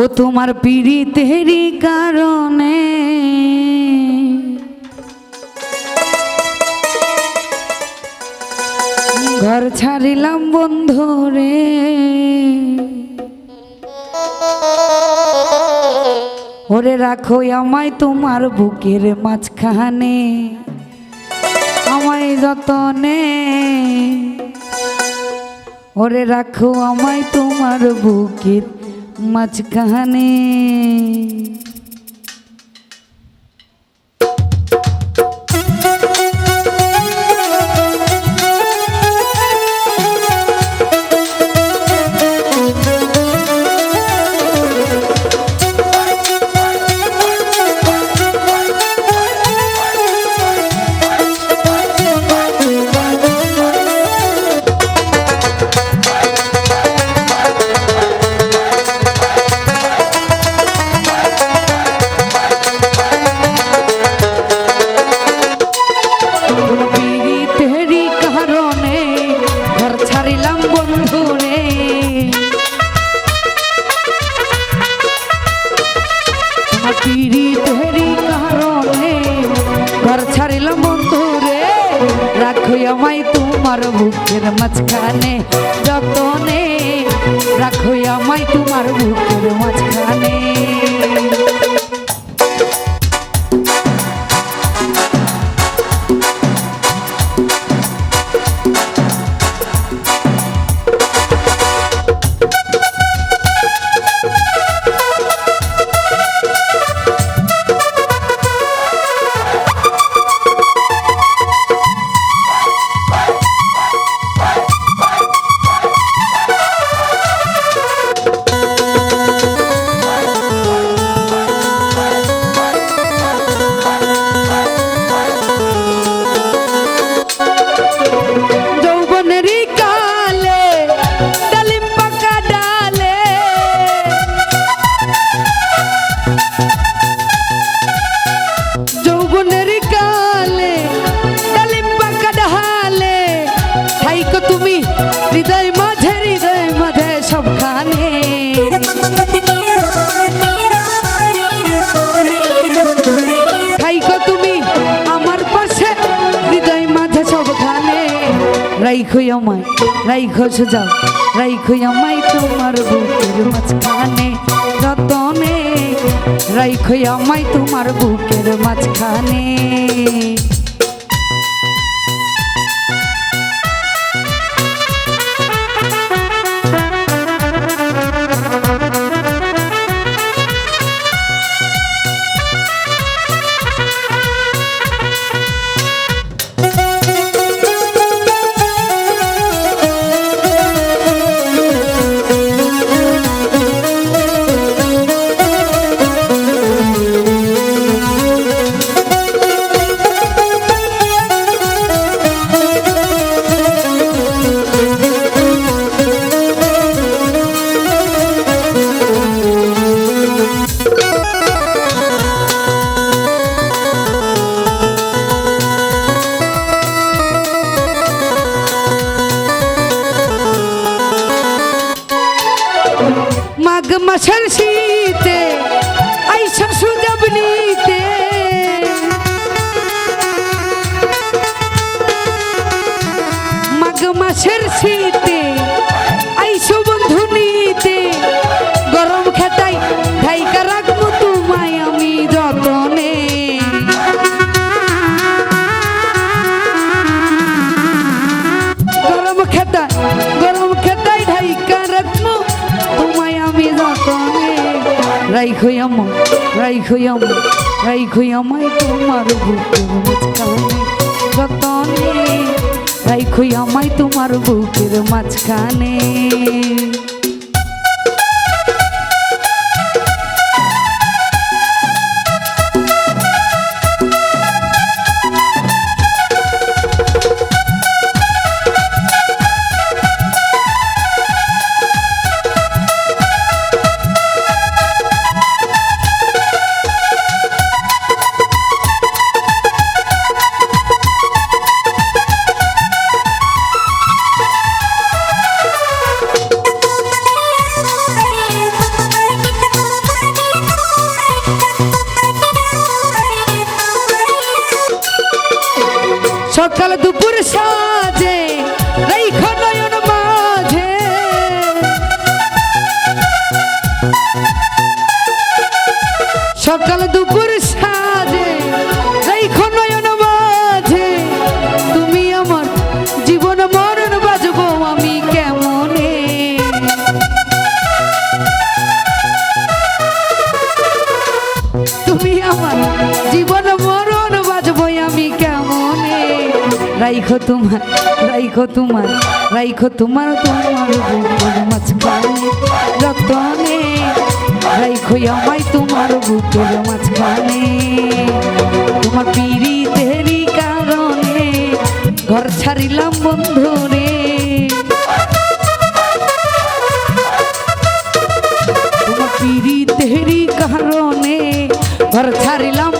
ও তোমার পিড়িতেরই কারণে। ঘর ছাড়িলাম বন্ধু রে। ওরে রাখো আমায় তোমার বুকের মাঝখানে, আমায় যতনে। ওরে রাখো আমায় তোমার বুকের মাঝখানে তোমার বুকের মাঝখানে যতনে রাখো আমায় তোমার বুকের মাঝখানে। রাইখো আমায় রাইখো সোজাও রাইখো আমায় তোমার বুকের মাঝখানে রতনে রাইখো আমায় তোমার বুকের মাঝখানে। মাঘ মাসের রাইখো আমো রাইখো আমো রাইখো আমায় তোমার বুকে মাঝখানে, যতনে। রাইখো আমায় তোমার বুকের মাঝখানে। সকাল দুপুর রাইখো তোমার রাইখো তোমার রাইখো তোমার তোমার বুকের মাঝখানে যতনে রাইখো আমায় তোমার বুকের মাঝখানে তোমার পিড়ি তেরি কারণে, ঘর ছাড়িলাম বন্ধুরে। তোমার পিড়ি তেরি কারণে, ঘর ছাড়িলাম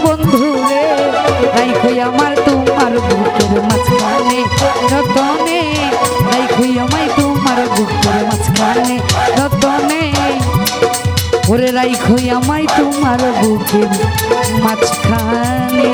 রতনে। ওরে রাইখই আমায় তোমার বুকের মাঝখানে।